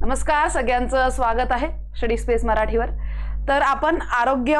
नमस्कार सगळ्यांचं स्वागत आहे स्टडी स्पेस मराठीवर. तर आपण आरोग्य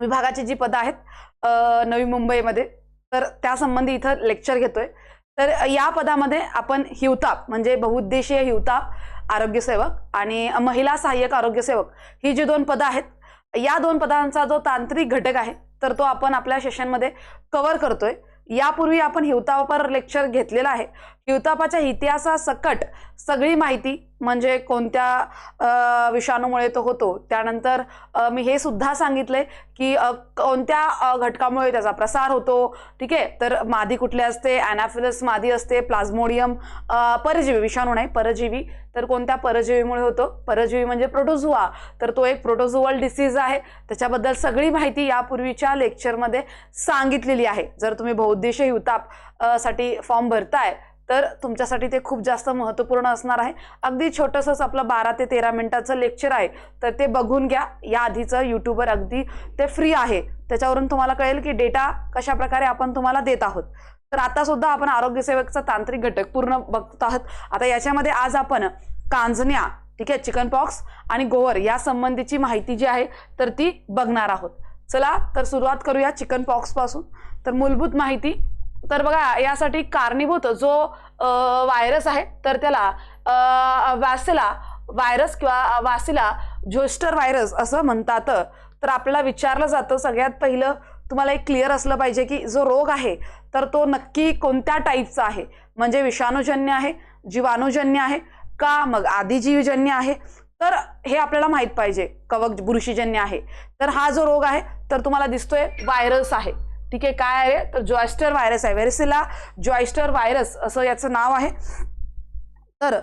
विभागाची जी पदं आहेत नवी मुंबईमध्ये तर त्यासंबंधी इथं लेक्चर घेतोय. तर या पदामध्ये आपण हिवताप म्हणजे बहुउद्देशीय हिवताप आरोग्यसेवक आणि महिला सहाय्यक आरोग्यसेवक ही जी दोन पदं आहेत या दोन पदांचा जो तांत्रिक घटक आहे तर तो आपण आपल्या सेशनमध्ये कव्हर करतोय. यापूर्वी आपण हिवतापावर लेक्चर घेतलेला आहे. हिवतापाच्या इतिहासासकट सगळी माहिती म्हणजे कोणत्या विषाणूमुळे तो होतो. त्यानंतर मी हे सुद्धा सांगितलंय की कोणत्या घटकामुळे त्याचा प्रसार होतो. ठीक आहे? तर मादी कुठले असते? अॅनाफिलस मादी असते. प्लाझ्मोडियम परजीवी विषाणू नाही परजीवी. तर कोणत्या परजीवीमुळे होतो? परजीवी म्हणजे प्रोटोझुआ. तर तो एक प्रोटोझुअल डिसीज आहे. त्याच्याबद्दल सगळी माहिती यापूर्वीच्या लेक्चरमध्ये सांगितलेली आहे. जर तुम्ही बहुउद्देशीय हिवतापसाठी फॉर्म भरताय तर तुमच्यासाठी ते खूप जास्त महत्त्वपूर्ण असणार आहे. अगदी छोटंसंच आपलं बारा ते तेरा मिनिटाचं लेक्चर आहे. तर ते बघून घ्या. या आधीचं यूट्यूबवर अगदी ते फ्री आहे. त्याच्यावरून तुम्हाला कळेल की डेटा कशा प्रकारे आपण तुम्हाला देत आहोत. तर आता सुद्धा आपण आरोग्यसेवकचा तांत्रिक घटक पूर्ण बघत आहोत. आता याच्यामध्ये आज आपण कांजण्या ठीक आहे चिकन पॉक्स आणि गोवर या संबंधीची माहिती जी आहे तर ती बघणार आहोत. चला तर सुरुवात करूया चिकन पॉक्सपासून. तर मूलभूत माहिती तर बघा यासाठी कारणीभूत जो व्हायरस आहे तर त्याला वॅसिला व्हायरस किंवा वासिला झोस्टर व्हायरस असं म्हणतात. तर आपल्याला विचारलं जातं सगळ्यात पहिलं तुम्हाला एक क्लिअर असलं पाहिजे की जो रोग आहे तर तो नक्की कोणत्या टाईपचा आहे? म्हणजे विषाणूजन्य आहे जीवाणूजन्य आहे का मग आदिजीवजन्य आहे? तर हे आपल्याला माहीत पाहिजे कवक बुरशीजन्य आहे. तर हा जो रोग आहे तर तुम्हाला दिसतोय व्हायरस आहे. ठीक आहे काय आहे? तर जॉयस्टर व्हायरस आहे. व्हेरिसिला जॉयस्टर व्हायरस असं याचं नाव आहे. तर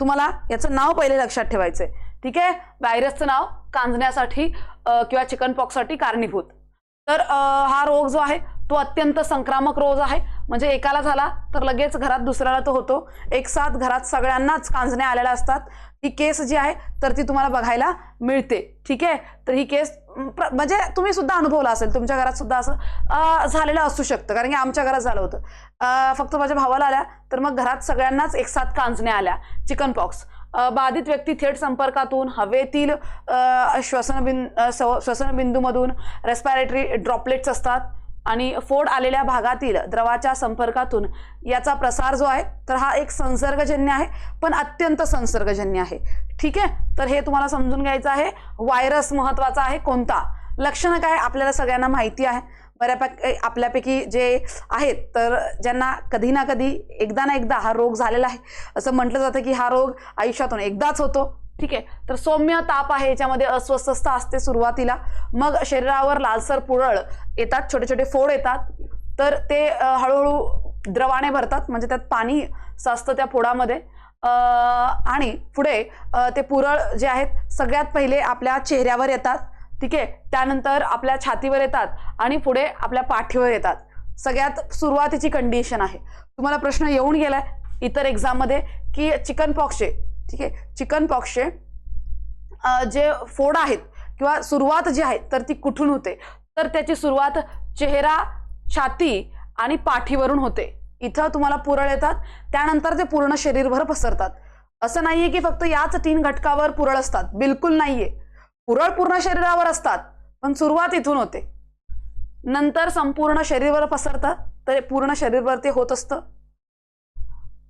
तुम्हाला याचं नाव पहिले लक्षात ठेवायचं आहे ठीक आहे? व्हायरसचं नाव कांजण्यासाठी किंवा चिकन पॉक्ससाठी कारणीभूत. तर आ, हा रोग जो आहे तो अत्यंत संक्रामक रोग आहे. म्हणजे एकाला झाला तर लगेच घरात दुसऱ्याला तो होतो. एक साथ घरात सगळ्यांनाच कांजण्या आलेल्या असतात. ही केस जी आहे तर ती तुम्हाला बघायला मिळते. ठीक आहे? तर ही केस प्र- म्हणजे तुम्ही सुद्धा अनुभवला असेल. तुमच्या घरात सुद्धा असं झालेलं असू शकतं. कारण की आमच्या घरात झालं होतं. फक्त माझ्या भावाला आल्या तर मग घरात सगळ्यांनाच एक साथ कांजण्या आल्या. Chicken pox. बाधित व्यक्ती थेट संपर्कातून हवेतील श्वसन श्वसनबिं अ, सव- श्वसनबिंदूमधून रेस्पायरेटरी ड्रॉपलेट्स असतात. आणि फोड आलेल्या भागातील द्रवाच्या संपर्कातून याचा प्रसार जो आहे तर हा एक संसर्गजन्य आहे पण अत्यंत संसर्गजन्य आहे. ठीक आहे? तर हे तुम्हाला समजून घ्यायचं आहे. व्हायरस महत्त्वाचा आहे कोणता? लक्षणं काय आपल्याला सगळ्यांना माहिती आहे. बऱ्यापैकी आपल्यापैकी जे आहेत तर ज्यांना कधी ना कधी एकदा ना एकदा हा रोग झालेला आहे. असं म्हटलं जातं की हा रोग आयुष्यातून एकदाच होतो. ठीक आहे? तर सौम्य ताप आहे याच्यामध्ये अस्वस्थता असते सुरुवातीला. मग शरीरावर लालसर पुरळ येतात छोटे छोटे फोड येतात. तर ते हळूहळू द्रवाने भरतात म्हणजे त्यात पाणी साचतं त्या फोडामध्ये. आणि पुढे ते पुरळ जे आहेत सगळ्यात पहिले आपल्या चेहऱ्यावर येतात. ठीक आहे? त्यानंतर आपल्या छातीवर येतात आणि पुढे आपल्या पाठीवर येतात. सगळ्यात सुरुवातीची कंडिशन आहे. तुम्हाला प्रश्न येऊन गेलाय इतर एक्झाममध्ये की चिकन पॉक्सचे ठीक आहे? चिकन पॉक्सचे जे फोड आहेत किंवा सुरुवात जी आहे तर ती कुठून होते? तर त्याची सुरुवात चेहरा छाती आणि पाठीवरून होते. इथं तुम्हाला पुरळ येतात. त्यानंतर ते पूर्ण शरीरभर पसरतात. असं नाहीये की फक्त याच तीन घटकावर पुरळ असतात. बिलकुल नाहीये. पुरळ पूर्ण शरीरावर असतात पण सुरुवात इथून होते. नंतर संपूर्ण शरीरभर पसरतात तर पूर्ण शरीरवर ते होत असतं.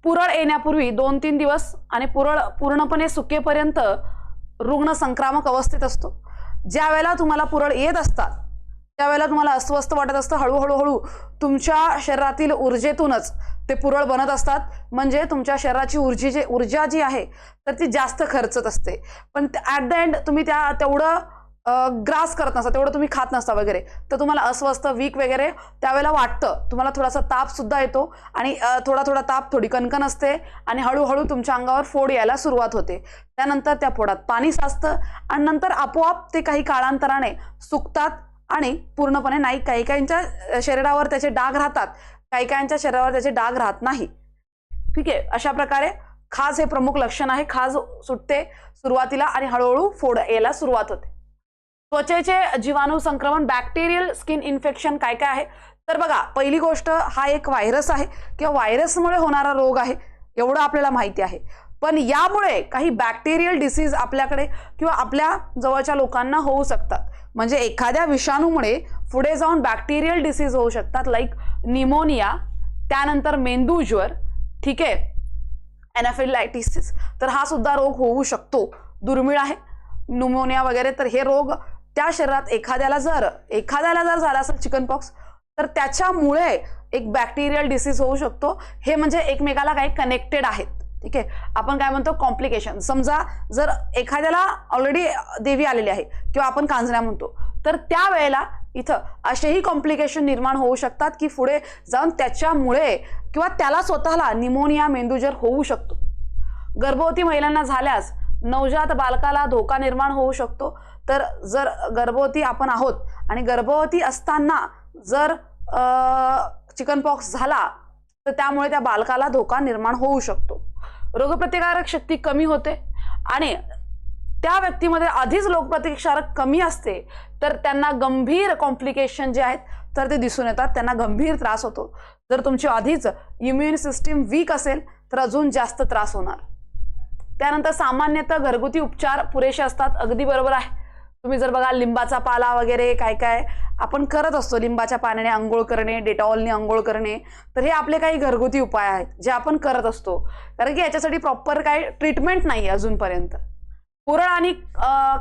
पुरळ येण्यापूर्वी दोन तीन दिवस आणि पुरळ पूर्णपणे सुकेपर्यंत रुग्ण संक्रामक अवस्थेत असतो. ज्या वेळेला तुम्हाला पुरळ येत असतात त्यावेळेला तुम्हाला अस्वस्थ वाटत असतं. हळूहळू हळू तुमच्या शरीरातील ऊर्जेतूनच ते पुरळ बनत असतात. म्हणजे तुमच्या शरीराची ऊर्जेची ऊर्जा जी आहे तर ती जास्त खर्चत असते. पण ॲट द एंड तुम्ही त्या तेवढं ग्रास करत नसता तेवढं तुम्ही खात नसता वगैरे. तर तुम्हाला अस्वस्थ वीक वगैरे त्यावेळेला वाटतं. तुम्हाला थोडासा ताप सुद्धा येतो आणि थोडा थोडा ताप थोडी कणकण असते आणि हळूहळू तुमच्या अंगावर फोड यायला सुरुवात होते. त्यानंतर त्या फोडात पाणी साचतं आणि नंतर आपोआप ते काही काळांतराने सुकतात आणि पूर्णपणे नाही काही काहींच्या शरीरावर त्याचे डाग राहतात काही काहींच्या शरीरावर त्याचे डाग राहत नाही. ठीक आहे? अशा प्रकारे खाज हे प्रमुख लक्षण आहे. खाज सुटते सुरुवातीला आणि हळूहळू फोड यायला सुरुवात होते. त्वचेचे जीवाणू संक्रमण बॅक्टेरियल स्किन इन्फेक्शन काय काय आहे? तर बघा पहिली गोष्ट हा एक व्हायरस आहे किंवा व्हायरसमुळे होणारा रोग आहे एवढं आपल्याला माहिती आहे. पण यामुळे काही बॅक्टेरियल डिसीज आपल्याकडे किंवा आपल्या जवळच्या लोकांना होऊ शकतात. म्हणजे एखाद्या विषाणूमुळे पुढे जाऊन बॅक्टेरियल डिसीज होऊ शकतात लाईक निमोनिया त्यानंतर मेंदूज्वर ठीक आहे? एनाफिलायटिसिस तर हा सुद्धा रोग होऊ शकतो. दुर्मिळ आहे. न्युमोनिया वगैरे तर हे रोग त्या शरीरात एखाद्याला जर एखाद्याला जर झाला असेल चिकन पॉक्स तर त्याच्यामुळे एक बॅक्टेरियल डिसीज होऊ शकतो. हे म्हणजे एकमेकाला काही कनेक्टेड आहेत. ठीक आहे? आपण काय म्हणतो? कॉम्प्लिकेशन समजा जर एखाद्याला ऑलरेडी देवी आलेली आहे किंवा आपण कांजण्या म्हणतो तर त्यावेळेला इथं असेही कॉम्प्लिकेशन निर्माण होऊ शकतात की पुढे जाऊन त्याच्यामुळे किंवा त्याला स्वतःला निमोनिया मेंदूजर होऊ शकतो. गर्भवती महिलांना झाल्यास नवजात बालकाला धोका निर्माण होऊ शकतो. तर जर गर्भवती आपण आहोत आणि गर्भवती असताना जर चिकन पॉक्स झाला तर त्यामुळे त्या बालकाला धोका निर्माण होऊ शकतो. रोगप्रतिकारक शक्ती कमी होते आणि त्या व्यक्तीमध्ये आधीच रोगप्रतिकारक कमी असते तर त्यांना गंभीर कॉम्प्लिकेशन जे आहेत तर ते दिसून येतात. त्यांना गंभीर त्रास होतो. जर तुमची आधीच इम्युन सिस्टीम वीक असेल तर अजून जास्त त्रास होणार. त्यानंतर सामान्यतः घरगुती उपचार पुरेसे असतात. अगदी बरोबर आहे. तुम्ही जर बघा लिंबाचा पाला वगैरे काय काय आपण करत असतो लिंबाच्या पाण्याने आंघोळ करणे डेटॉलने आंघोळ करणे तर हे आपले काही घरगुती उपाय आहेत जे आपण करत असतो. कारण की याच्यासाठी प्रॉपर काही ट्रीटमेंट नाही अजूनपर्यंत. पुरळ आणि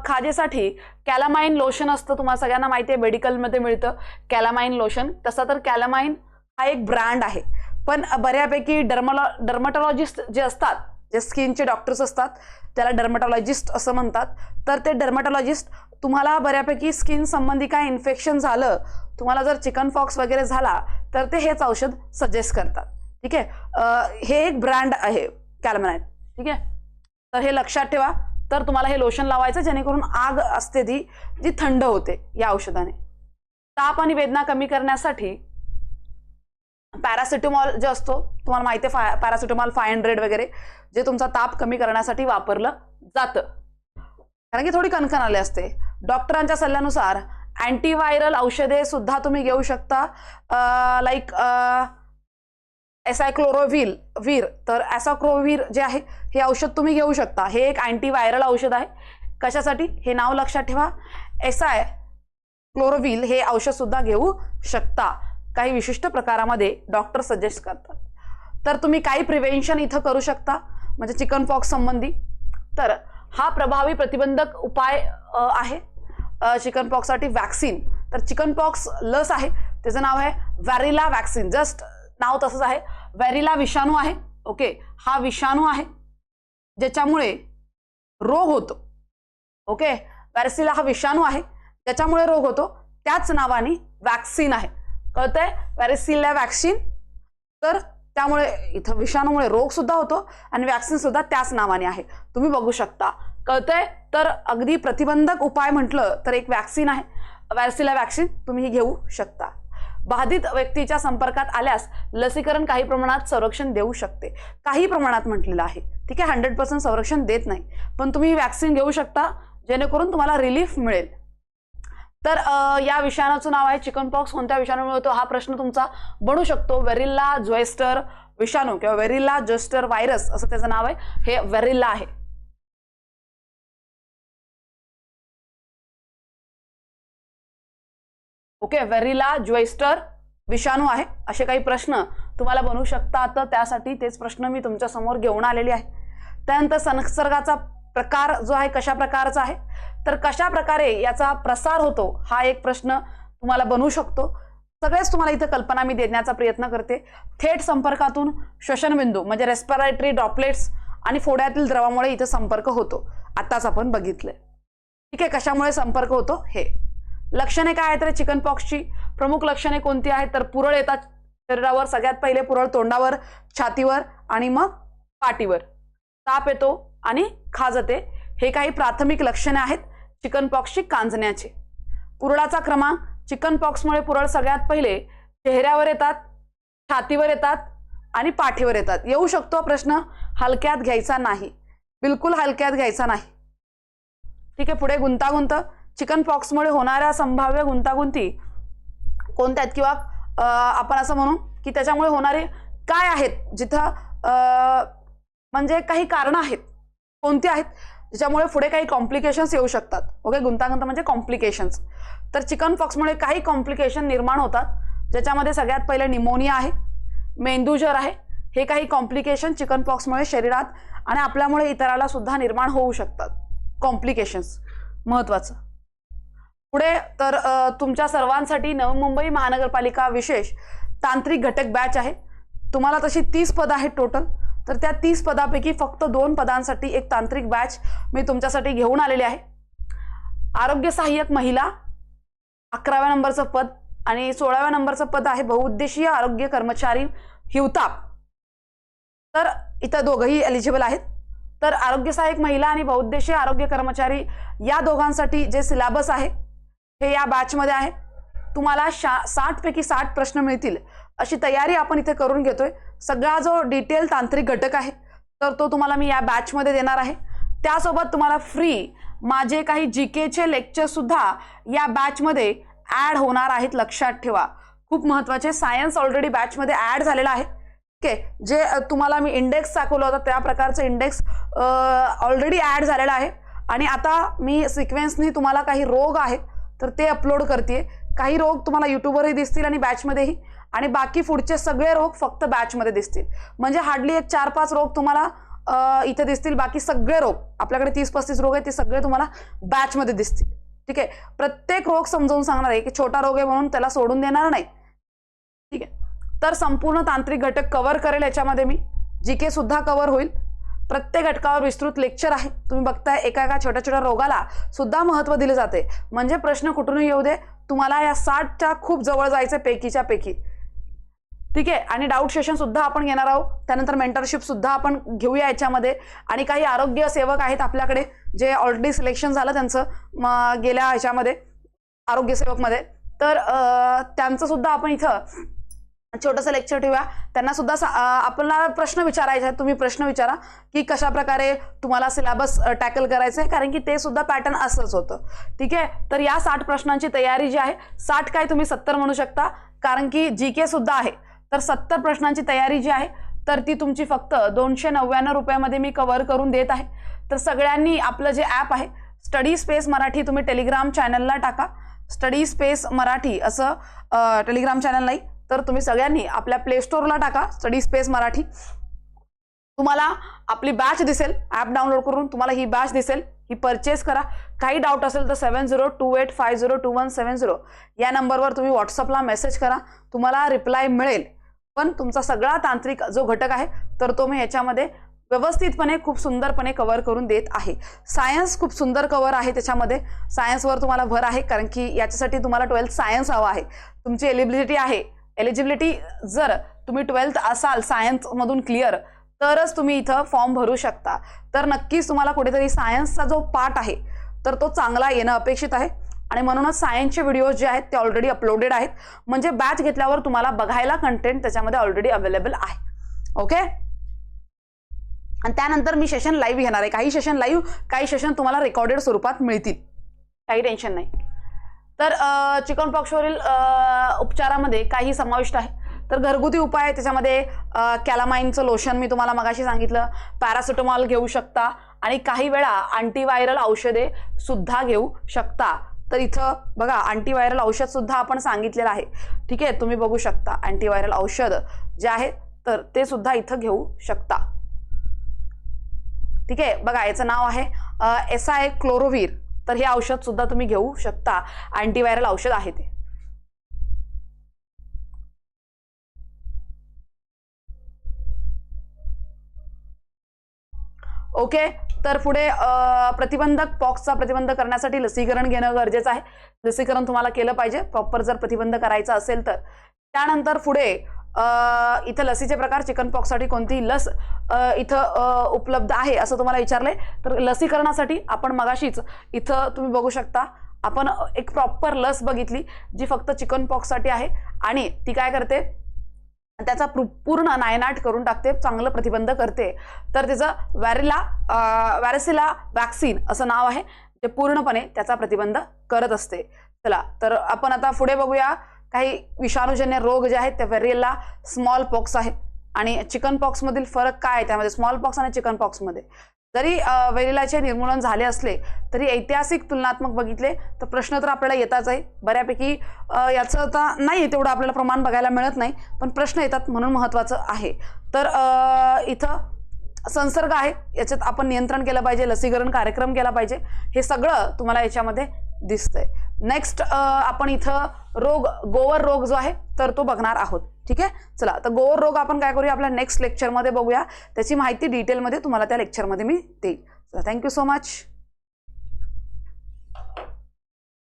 खाजेसाठी कॅलामाइन लोशन असतं तुम्हाला सगळ्यांना माहिती आहे मेडिकलमध्ये मिळतं कॅलामाइन लोशन. तसा तर कॅलामाइन हा एक ब्रँड आहे. पण बऱ्यापैकी डर्मलॉ डर्मटॉलॉजिस्ट जे असतात जे स्किनचे डॉक्टर्स असतात त्याला डर्मटॉलॉजिस्ट असं म्हणतात. तर ते डर्मॅटॉलॉजिस्ट तुम्हाला बऱ्यापैकी स्किन संबंधी काय इन्फेक्शन झालं तुम्हाला जर चिकन फॉक्स वगैरे झाला तर ते हेच औषध सजेस्ट करतात. ठीक आहे? हे एक ब्रँड आहे कॅलमनाईट ठीक आहे? तर हे लक्षात ठेवा. तर तुम्हाला हे लोशन लावायचं जेणेकरून आग असते ती जी थंड होते या औषधाने. ताप आणि वेदना कमी करण्यासाठी पॅरासिटेमॉल जे असतो तुम्हाला माहिती आहे फाय पॅरासिटेमॉल फाय हंड्रेड वगैरे जे तुमचा ताप कमी करण्यासाठी वापरलं जातं. कारण की थोडी कणकण आली असते. डॉक्टरांच्या सल्ल्यानुसार अँटीव्हायरल औषधे सुद्धा तुम्ही घेऊ शकता. लाईक एसायक्लोरोव्हिल वीर तर ॲसाक्रोव्हिर जे आहे हे औषध तुम्ही घेऊ शकता. हे एक अँटीव्हायरल औषध आहे. कशासाठी? हे नाव लक्षात ठेवा. एसाय क्लोरोव्हिल हे औषधसुद्धा घेऊ शकता. काही विशिष्ट प्रकारामध्ये डॉक्टर सजेस्ट करतात. तर तुम्ही काही प्रिव्हेन्शन इथं करू शकता म्हणजे चिकन पॉक्स संबंधी. तर हा प्रभावी प्रतिबंधक उपाय आहे. चिकन पॉक्ससाठी वॅक्सिन तर चिकन पॉक्स लस आहे. त्याचं नाव आहे व्हॅरिला वॅक्सिन जस्ट नाव तसंच आहे. व्हॅरिला विषाणू आहे. ओके हा विषाणू आहे. ज्याच्यामुळे रोग होतो. ओके व्हॅरसिला हा विषाणू आहे. ज्याच्यामुळे रोग होतो त्याच नावाने वॅक्सिन आहे. कळतंय? वॅरेसिला वॅक्सिन तर त्यामुळे इथं विषाणूमुळे रोग सुद्धा होतो आणि वॅक्सिन सुद्धा त्याच नावाने आहे. तुम्ही बघू शकता. कळतंय? तर अगदी प्रतिबंधक उपाय म्हटलं तर एक वॅक्सिन आहे. वॅरसिला वॅक्सिन तुम्ही घेऊ शकता. बाधित व्यक्तीच्या संपर्कात आल्यास लसीकरण काही प्रमाणात संरक्षण देऊ शकते. काही प्रमाणात म्हटलेलं आहे. ठीक आहे? हंड्रेड पर्सेंट संरक्षण देत नाही. पण तुम्ही वॅक्सिन घेऊ शकता. जेणेकरून तुम्हाला रिलीफ मिळेल. तर या विषाणूचं नाव आहे चिकन पॉक्स. कोणत्या विषाणूमुळे होतो? हा प्रश्न तुमचा बनू शकतो. वेरिल्ला जोएस्टर विषाणू किंवा वेरिल्ला जोस्टर व्हायरस असं त्याचं नाव आहे. हे वेरिल्ला आहे. ओके वेरिला ज्वेस्टर विषाणू आहे. असे काही प्रश्न तुम्हाला बनवू शकतात. तर त्यासाठी तेच प्रश्न मी तुमच्यासमोर घेऊन आलेले आहे. त्यानंतर संसर्गाचा प्रकार जो आहे कशा प्रकारचा आहे? तर कशा प्रकारे याचा प्रसार होतो हा एक प्रश्न तुम्हाला बनवू शकतो. सगळेच तुम्हाला इथं कल्पना मी देण्याचा प्रयत्न करते. थेट संपर्कातून श्वसनबिंदू म्हणजे रेस्पिरेटरी ड्रॉपलेट्स आणि फोड्यातील द्रवामुळे इथं संपर्क होतो. आत्ताच आपण बघितलं. ठीक आहे कशामुळे संपर्क होतो? हे. लक्षणे काय आहेत तर चिकन पॉक्सची प्रमुख लक्षणे कोणती आहेत? तर पुरळ येतात शरीरावर सगळ्यात पहिले पुरळ तोंडावर छातीवर आणि मग पाठीवर. ताप येतो आणि खा जाते हे काही प्राथमिक लक्षणे आहेत चिकन पॉक्सची कांजण्याचे. पुरळाचा क्रमांक चिकन पॉक्समुळे पुरळ सगळ्यात पहिले चेहऱ्यावर येतात छातीवर येतात आणि पाठीवर येतात. येऊ शकतो प्रश्न हलक्यात घ्यायचा नाही. बिलकुल हलक्यात घ्यायचा नाही. ठीक आहे पुढे गुंतागुंत. चिकन पॉक्समुळे होणाऱ्या संभाव्य गुंतागुंती कोणत्या आहेत किंवा आपण असं म्हणू की त्याच्यामुळे होणारे काय आहेत? जिथं म्हणजे काही कारणं आहेत. कोणते आहेत? ज्याच्यामुळे पुढे काही कॉम्प्लिकेशन्स येऊ शकतात. ओके गुंतागुंत म्हणजे कॉम्प्लिकेशन्स तर चिकन पॉक्समुळे काही कॉम्प्लिकेशन निर्माण होतात. ज्याच्यामध्ये सगळ्यात पहिले निमोनिया आहे मेंदूजर आहे. हे काही कॉम्प्लिकेशन चिकन पॉक्समुळे शरीरात आणि आपल्यामुळे इतराला सुद्धा निर्माण होऊ शकतात. कॉम्प्लिकेशन्स महत्वाचं. पुढे तर तुमच्या सर्वांसाठी नवी मुंबई महानगरपालिका विशेष तांत्रिक घटक बॅच आहे. तुम्हाला तशी तीस पदं आहेत टोटल तर त्या तीस पदापैकी फक्त दोन पदांसाठी एक तांत्रिक बॅच मी तुमच्यासाठी घेऊन आलेली आहे. आरोग्य सहाय्यक महिला अकराव्या नंबरचं पद आणि सोळाव्या नंबरचं पद आहे बहुउद्देशीय आरोग्य कर्मचारी हिवताप. तर इथं दोघंही एलिजिबल आहेत. तर आरोग्य सहाय्यक महिला आणि बहुउद्देशीय आरोग्य कर्मचारी या दोघांसाठी जे सिलेबस आहे हे या बॅचमध्ये आहे. तुम्हाला शा साठ पैकी साठ प्रश्न मिळतील. अशी तयारी आपण इथे करून घेतोय. सगळा जो डिटेल तांत्रिक घटक आहे तर तो तुम्हाला मी या बॅचमध्ये देणार आहे. त्यासोबत तुम्हाला फ्री माझे काही जी केचे लेक्चरसुद्धा या बॅचमध्ये ॲड होणार आहेत लक्षात ठेवा. खूप महत्त्वाचे सायन्स ऑलरेडी बॅचमध्ये ॲड झालेला आहे. ओके जे तुम्हाला मी इंडेक्स दाखवलं होतं त्या प्रकारचं इंडेक्स ऑलरेडी ॲड झालेलं आहे. आणि आता मी सिक्वेन्सनी तुम्हाला काही रोग आहे तर ते अपलोड करते काही रोग तुम्हाला युट्यूबवरही दिसतील आणि बॅचमध्येही आणि बाकी पुढचे सगळे रोग फक्त बॅचमध्ये दिसतील. म्हणजे हार्डली एक चार पाच रोग तुम्हाला इथे दिसतील. बाकी सगळे रोग आपल्याकडे तीस पस्तीस रोग आहेत ते सगळे तुम्हाला बॅचमध्ये दिसतील. ठीक आहे? प्रत्येक रोग समजावून सांगणार आहे की छोटा रोग आहे म्हणून त्याला सोडून देणार नाही. ठीक आहे? तर संपूर्ण तांत्रिक घटक कव्हर करेल याच्यामध्ये मी. जी के सुद्धा कव्हर होईल. प्रत्येक घटकावर विस्तृत लेक्चर आहे. तुम्ही बघताय एका एका छोट्या छोट्या रोगाला सुद्धा महत्त्व दिले जाते म्हणजे प्रश्न कुठूनही येऊ दे तुम्हाला या साठच्या खूप जवळ जायचं पैकीच्या पैकी. ठीक आहे? आणि डाऊट सेशन सुद्धा आपण घेणार आहोत. त्यानंतर मेंटरशिप सुद्धा आपण घेऊया याच्यामध्ये. आणि काही आरोग्य सेवक आहेत आपल्याकडे जे ऑलरेडी सिलेक्शन झालं त्यांचं गेल्या ह्याच्यामध्ये आरोग्य सेवकमध्ये. तर त्यांचं सुद्धा आपण इथं छोटंसं लेक्चर ठेवूया. त्यांना सुद्धा सा- आपल्याला प्रश्न विचारायचे आहेत. तुम्ही प्रश्न विचारा की कशा प्रकारे तुम्हाला सिलेबस टॅकल करायचं आहे कारण की ते सुद्धा पॅटर्न असंच होतं. ठीक आहे? तर या साठ प्रश्नांची तयारी जी आहे साठ काय तुम्ही सत्तर म्हणू शकता. कारण की जी के सुद्धा आहे. तर सत्तर प्रश्नांची तयारी जी आहे तर ती तुमची फक्त दोनशे नव्याण्णव रुपयामध्ये मी कव्हर करून देत आहे. तर सगळ्यांनी आपलं जे ॲप आहे स्टडी स्पेस मराठी तुम्ही टेलिग्राम चॅनलला टाका. स्टडी स्पेस मराठी असं टेलिग्राम चॅनल नाही तर तुम्ही सगळ्यांनी आपल्या प्ले स्टोअरला टाका. Study space Marathi. तुम्हाला आपली बॅच दिसेल. ॲप डाउनलोड करून तुम्हाला ही बॅच दिसेल. ही परचेस करा. काही डाऊट असेल तर seven zero two eight five zero two one seven zero या नंबरवर तुम्ही व्हॉट्सअपला मेसेज करा. तुम्हाला रिप्लाय मिळेल. पण तुमचा सगळा तांत्रिक जो घटक आहे तर तो मी याच्यामध्ये व्यवस्थितपणे खूप सुंदरपणे कव्हर करून देत आहे. सायन्स खूप सुंदर कव्हर आहे त्याच्यामध्ये. सायन्सवर तुम्हाला भर आहे कारण की याच्यासाठी तुम्हाला ट्वेल्थ सायन्स हवा आहे. तुमची एलिबिलिटी आहे. एलिजिबिलिटी जर तुम्ही ट्वेल्थ असाल सायन्समधून क्लिअर तरच तुम्ही इथं फॉर्म भरू शकता. तर नक्कीच तुम्हाला कुठेतरी सायन्सचा जो पार्ट आहे तर तो चांगला येणं अपेक्षित आहे. आणि म्हणूनच सायन्सचे व्हिडिओज जे आहेत ते ऑलरेडी अपलोडेड आहेत. म्हणजे बॅच घेतल्यावर तुम्हाला बघायला कंटेंट त्याच्यामध्ये ऑलरेडी अवेलेबल आहे. ओके आणि त्यानंतर मी सेशन लाईव्ह घेणार आहे. काही सेशन लाईव्ह काही सेशन तुम्हाला रेकॉर्डेड स्वरूपात मिळतील. काही टेन्शन नाही. तर चिकन पॉक्सवरील उपचारामध्ये काही समाविष्ट आहे. तर घरगुती उपाय त्याच्यामध्ये कॅलामाईनचं लोशन मी तुम्हाला मगाशी सांगितलं. पॅरासिटामॉल घेऊ शकता. आणि काही वेळा अँटीव्हायरल औषधे सुद्धा घेऊ शकता. तर इथं बघा अँटीव्हायरल औषध सुद्धा आपण सांगितलेलं आहे. ठीक आहे? तुम्ही बघू शकता. अँटीव्हायरल औषध जे आहे तर ते सुद्धा इथं घेऊ शकता. ठीक आहे? बघा याचं नाव आहे एस आय क्लोरोवीर तर हे औषध सुद्धा तुम्ही घेऊ शकता. अँटीव्हायरल औषध आहे ते. ओके तर पुढे प्रतिबंधक पॉक्सचा प्रतिबंध करण्यासाठी लसीकरण घेणं गरजेचं आहे. लसीकरण तुम्हाला केलं पाहिजे. प्रॉपर जर प्रतिबंध करायचा असेल तर. त्यानंतर पुढे इथं लसीचे प्रकार चिकन पॉक्ससाठी कोणती लस इथं उपलब्ध आहे असं तुम्हाला विचारलंय तर लसीकरणासाठी आपण मगाशीच इथं तुम्ही बघू शकता आपण एक प्रॉपर लस बघितली जी फक्त चिकन पॉक्ससाठी आहे आणि ती काय करते त्याचा पूर्ण नायनाट करून टाकते चांगलं प्रतिबंध करते. तर तिचं वॅरिला वॅरेसिला वॅक्सिन असं नाव आहे जे पूर्णपणे त्याचा प्रतिबंध करत असते. चला तर आपण आता पुढे बघूया. काही विषाणूजन्य रोग जे आहेत ते व्हेरियला स्मॉल पॉक्स आहेत आणि चिकन पॉक्समधील फरक काय आहे त्यामध्ये? स्मॉल पॉक्स आणि चिकन पॉक्समध्ये जरी वेरिलाचे निर्मूलन झाले असले तरी ऐतिहासिक तुलनात्मक बघितले तर प्रश्न तर आपल्याला येताच आहे. बऱ्यापैकी याचं आता नाही तेवढं आपल्याला प्रमाण बघायला मिळत नाही पण प्रश्न येतात म्हणून महत्त्वाचं आहे. तर इथं संसर्ग आहे. याच्यात आपण नियंत्रण केलं पाहिजे लसीकरण कार्यक्रम केला पाहिजे. हे सगळं तुम्हाला याच्यामध्ये दिसतंय. नेक्स्ट आपण इथं रोग गोवर रोग जो आहे तर तो बघणार आहोत. ठीक आहे? चला तर गोवर रोग आपण काय करूया? आपल्या नेक्स्ट लेक्चरमध्ये बघूया. त्याची माहिती डिटेलमध्ये तुम्हाला त्या लेक्चरमध्ये मी देईल चला थँक्यू सो मच